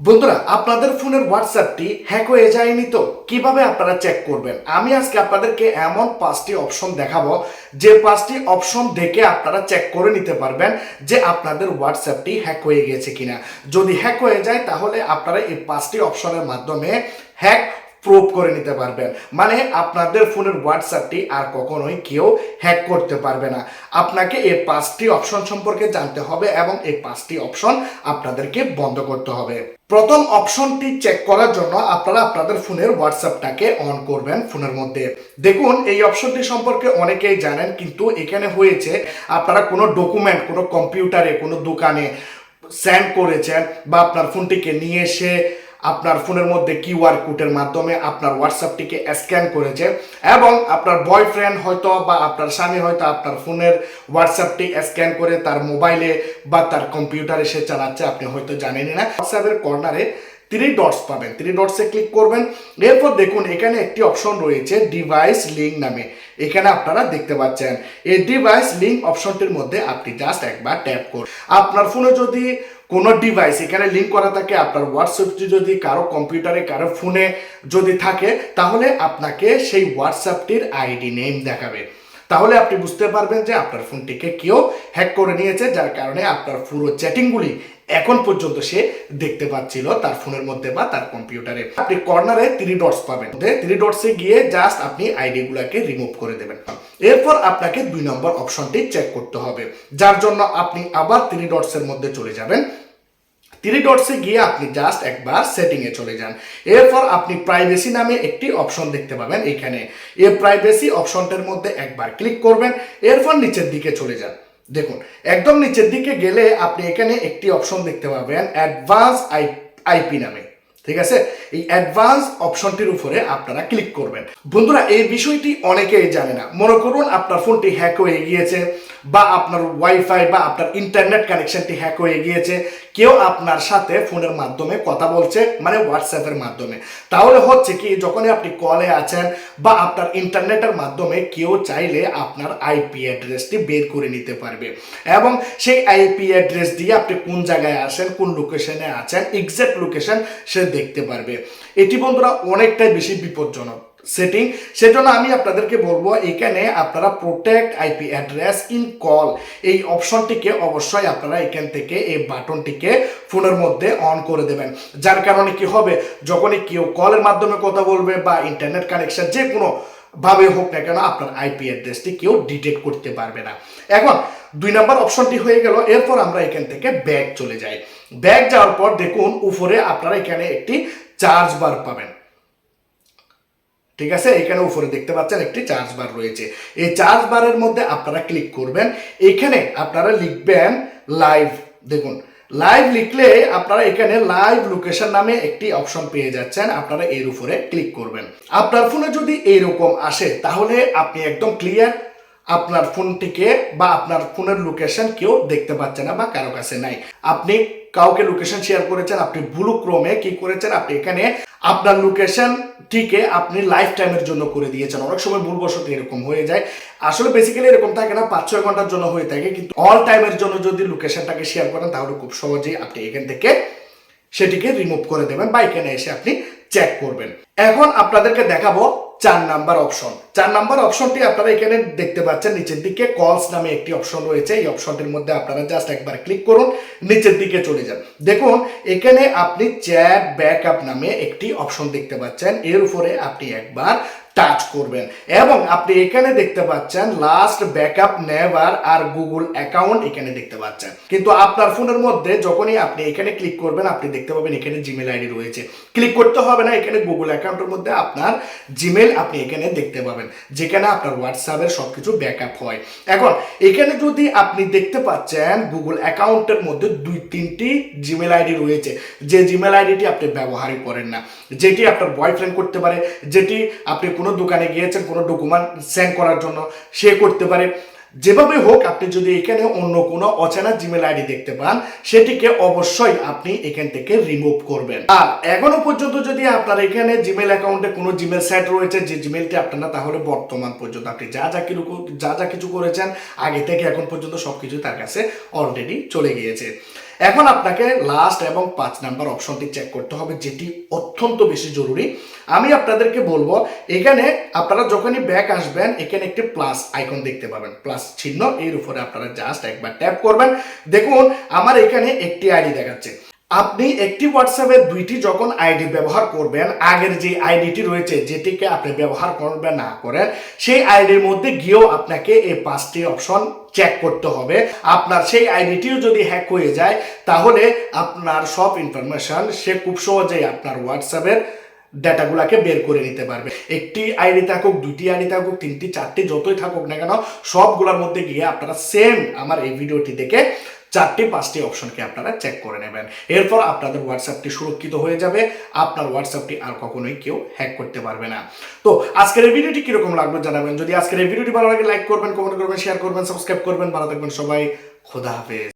বন্ধুরা, আপনাদের ফোনের হোয়াটসঅ্যাপটি হ্যাক হয়ে যায়নি তো? কীভাবে আপনারা চেক করবেন? আমি আজকে আপনাদেরকে এমন পাঁচটি অপশন দেখাবো, যে পাঁচটি অপশন দেখে আপনারা চেক করে নিতে পারবেন যে আপনাদের হোয়াটসঅ্যাপটি হ্যাক হয়ে গেছে কিনা। যদি হ্যাক হয়ে যায়, তাহলে আপনারা এই পাঁচটি অপশনের মাধ্যমে হ্যাক প্রুভ করে নিতে পারবেন। মানে আপনাদের ফোনের হোয়াটসঅ্যাপটি আর কখনোই কেউ হ্যাক করতে পারবে না। আপনাকে এই পাঁচটি অপশন সম্পর্কে জানতে হবে এবং এই পাঁচটি অপশন আপনাদেরকে বন্ধ করতে হবে। প্রথম অপশনটি চেক করার জন্য আপনারা আপনাদের ফোনের হোয়াটসঅ্যাপটাকে অন করবেন ফোনের মধ্যে। দেখুন, এই অপশনটি সম্পর্কে অনেকেই জানেন, কিন্তু এখানে হয়েছে, আপনারা কোনো ডকুমেন্ট কোনো কম্পিউটারে কোনো দোকানে সেন্ড করেছেন বা আপনার ফোনটিকে নিয়ে এসে আপনার ফোনের মধ্যে কিউআর কোডের মাধ্যমে আপনার হোয়াটসঅ্যাপটিকে স্ক্যান করেছে এবং আপনার বয়ফ্রেন্ড হয়তো বা আপনার স্বামী হয়তো আপনার ফোনের হোয়াটসঅ্যাপটি স্ক্যান করে তার মোবাইলে বা তার কম্পিউটারে সে চালাচ্ছে, আপনি হয়তো জানেনই না। হোয়াটসঅ্যাপের কর্নারে থ্রি ডটস পাবেন। থ্রি ডটসে ক্লিক করবেন। এরপর দেখুন, এখানে একটি অপশন রয়েছে ডিভাইস লিঙ্ক নামে। এখানে আপনারা দেখতে পাচ্ছেন। এই ডিভাইস লিঙ্ক অপশনটির মধ্যে আপনি জাস্ট একবার ট্যাপ করুন। আপনার ফোনে যদি কোনো ডিভাইস এখানে লিঙ্ক করা থাকে আপনার হোয়াটসঅ্যাপটি যদি কারও কম্পিউটারে কারও ফোনে যদি থাকে, তাহলে আপনাকে সেই হোয়াটসঅ্যাপটির আইডি নেম দেখাবে। তাহলে আপনি বুঝতে পারবেন যে আপনার ফোনটিকে কেউ হ্যাক করে নিয়েছে, যার কারণে আপনার পুরো চ্যাটিংগুলি এখন পর্যন্ত সে দেখতে পাচ্ছিল তার ফোনের মধ্যে বা তার কম্পিউটারে আপনি কর্নারে থ্রি ডটস পাবেন। থ্রি ডটসে গিয়ে জাস্ট আপনি আইডি গুলাকে রিমুভ করে দেবেন। এরপর আপনাকে দুই নম্বর অপশনটি চেক করতে হবে, যার জন্য আপনি আবার থ্রি ডটসের মধ্যে চলে যাবেন। থ্রি ডটসে গিয়ে আপনি জাস্ট একবার সেটিংয়ে চলে যান। এরপর আপনি প্রাইভেসি নামে একটি অপশন দেখতে পাবেন এখানে। এই প্রাইভেসি অপশনটার মধ্যে একবার ক্লিক করবেন, এরপর নিচের দিকে চলে যান। দেখুন, একদম নিচের দিকে গেলে আপনি এখানে একটি অপশন দেখতে পাবেন অ্যাডভান্স আই আইপি নামে। ঠিক আছে? এই অ্যাডভান্স অপশনটির উপরে আপনারা ক্লিক করবেন। বন্ধুরা, এই বিষয়টি অনেকেই জানে না। মনে করুন আপনার ফোনটি হ্যাক হয়ে গিয়েছে, বা আপনার ওয়াইফাই বা আপনার ইন্টারনেট কানেকশনটি হ্যাক হয়ে গিয়েছে কেউ আপনার সাথে ফোনের মাধ্যমে কথা বলছে মানে হোয়াটসঅ্যাপের মাধ্যমে। তাহলে হচ্ছে কি, যখনই আপনি কলে আছেন বা আপনার ইন্টারনেটের মাধ্যমে কেউ চাইলে আপনার আইপি অ্যাড্রেসটি বের করে নিতে পারবে। এবং সেই আইপি অ্যাড্রেস দিয়ে আপনি কোন জায়গায় আছেন, কোন লোকেশনে আছেন এক্সাক্ট লোকেশন সে দেখতে পারবে। এটি বন্ধুরা অনেকটাই বেশি বিপজ্জনক। সেটিং সেজন্য আমি আপনাদেরকে বলব, এখানে আপনারা protect IP address in call এই অপশনটিকে অবশ্যই আপনারা এখান থেকে এই বাটনটিকে ফোনের মধ্যে অন করে দেবেন। যার কারণে কি হবে, যখনই কেউ কলের মাধ্যমে কথা বলবে বা ইন্টারনেট কানেকশন যে কোনো ভাবে হোক না কেন, আপনার আইপি অ্যাড্রেসটি কেউ ডিটেক্ট করতে পারবে না। এখন, দুই নম্বর অপশনটি হয়ে গেল, এরপর আমরা এখান থেকে ব্যাগ চলে যাই। ব্যাগ যাওয়ার পর দেখুন, উপরে আপনারা এখানে একটি চার্জ বার পাবেন। ঠিক আছে? এখানে উপরে দেখতে পাচ্ছেন একটি চার্জ বার রয়েছে। এই চার্জ বারের মধ্যে আপনারা ক্লিক করবেন। এখানে আপনারা লিখবেন লাইভ দেখুন লাইভ লিখলে আপনারা এখানে লাইভ লোকেশন নামে একটি অপশন পেয়ে যাচ্ছেন। আপনারা এর উপরে ক্লিক করবেন। আপনার ফোনে যদি এইরকম আসে, তাহলে আপনি একদম ক্লিয়ার আপনার ফোনটিকে বা আপনার ফোনের লোকেশন কেউ দেখতে পাচ্ছে না বা কারও কাছে নাই। আপনি কাউকে লোকেশন শেয়ার করেছেন, আপনি ব্লু ক্রোমে কি করেছেন, আপনি এখানে আপনার লোকেশনটিকে আপনি লাইফ টাইমের জন্য করে দিয়েছেন। অনেক সময় ভুলবশত এরকম হয়ে যায়। আসলে বেসিক্যালি এরকম থাকে না পাঁচ ছয় ঘণ্টার জন্য হয়ে থাকে, কিন্তু অল টাইমের জন্য যদি লোকেশনটাকে শেয়ার করেন, তাহলে খুব সহজেই আপনি এখান থেকে সেটিকে রিমুভ করে দেবেন বা এখানে এসে আপনি চেক করবেন। এখন আপনাদেরকে দেখাবো চার নাম্বার অপশন। চার নাম্বার অপশনটি আপনারা এখানে দেখতে পাচ্ছেন, নিচের দিকে কলস নামে একটি অপশন রয়েছে। এই অপশনটির মধ্যে আপনারা জাস্ট একবার ক্লিক করুন, নিচের দিকে চলে যান। দেখুন, এখানে আপনি চ্যাট ব্যাকআপ নামে একটি অপশন দেখতে পাচ্ছেন। এর উপরে আপনি একবার টাচ করবেন। এবং আপনি এখানে দেখতে পাচ্ছেন লাস্ট ব্যাকআপ নেভার আর গুগল অ্যাকাউন্ট এখানে দেখতে পাচ্ছেন। কিন্তু আপনার ফোনের মধ্যে যখনই আপনি এখানে ক্লিক করবেন, আপনি দেখতে পাবেন এখানে জিমেল আইডি রয়েছে। ক্লিক করতে হবে না, এখানে গুগল অ্যাকাউন্টের মধ্যে আপনার জিমেল আপনি এখানে দেখতে পাবেন, যেখানে আপনার হোয়াটসঅ্যাপের সব কিছু ব্যাকআপ হয়। এখন, এখানে যদি আপনি দেখতে পাচ্ছেন গুগল অ্যাকাউন্টের মধ্যে দুই, তিনটি জিমেল আইডি রয়েছে। যে জিমেল আইডিটি আপনি ব্যবহারই করেন না। যেটি আপনার বয়ফ্রেন্ড করতে পারে, যেটি আপনি কোনো দোকানে গিয়েছেন, কোনো ডকুমেন্ট সেন্ড করার জন্য, সে করতে পারে। যেভাবে হোক আপনি যদি এখানে অন্য কোনো অচেনা জিমেল আইডি দেখতে পান, সেটিকে অবশ্যই আপনি এখান থেকে রিমুভ করবেন। আর এখনও পর্যন্ত যদি আপনার এখানে জিমেল অ্যাকাউন্টে কোনো জিমেল সেট রয়েছে, যে জিমেলটি আপনার না, তাহলে বর্তমান পর্যন্ত আপনি যা যা কিছু যা যা কিছু করেছেন, আগে থেকে এখন পর্যন্ত সবকিছু তার কাছে অলরেডি চলে গিয়েছে। এখন আপনাকে লাস্ট এবং পাঁচ নাম্বার অপশনটি চেক করতে হবে, যেটি অত্যন্ত বেশি জরুরি। আমি আপনাদেরকে বলব, এখানে আপনারা যখনই ব্যাক আসবেন, এখানে একটি প্লাস আইকন দেখতে পাবেন। প্লাস চিহ্ন এর উপরে আপনারা জাস্ট একবার ট্যাপ করবেন। দেখুন, আমার এখানে একটি আইডি দেখাচ্ছে। আপনি একটি হোয়াটসঅ্যাপের দুইটি যখন আইডি ব্যবহার করবেন, আগের যে আইডিটি রয়েছে, যেটিকে আপনি ব্যবহার করবেন না করেন, সেই আইডির মধ্যে গিয়েও আপনাকে এই পাঁচটি অপশন চেক করতে হবে। আপনার সেই আইডিটিও যদি হ্যাক হয়ে যায়, তাহলে আপনার সব ইনফরমেশন সে খুব সহজেই আপনার হোয়াটসঅ্যাপের ডাটাগুলাকে বের করে নিতে পারবে। একটি আইডি থাকুক দুটি আইডি থাকুক, তিনটি, চারটি, যতই থাকুক না কেন, সবগুলোর মধ্যে গিয়ে আপনারা সেম আমার এই ভিডিওটি দেখে চারটি, পাঁচটি অপশনকে আপনারা চেক করে নেবেন। এরপর আপনাদের হোয়াটসঅ্যাপটি সুরক্ষিত হয়ে যাবে। আপনার হোয়াটসঅ্যাপটি আর কখনোই কেউ হ্যাক করতে পারবে না। তো আজকের এই ভিডিওটি কীরকম লাগবে জানাবেন। যদি আজকের এই ভিডিওটি ভালো লাগে লাইক করবেন কমেন্ট করবেন শেয়ার করবেন সাবস্ক্রাইব করবেন। ভালো থাকবেন সবাই। খোদা হাফেজ।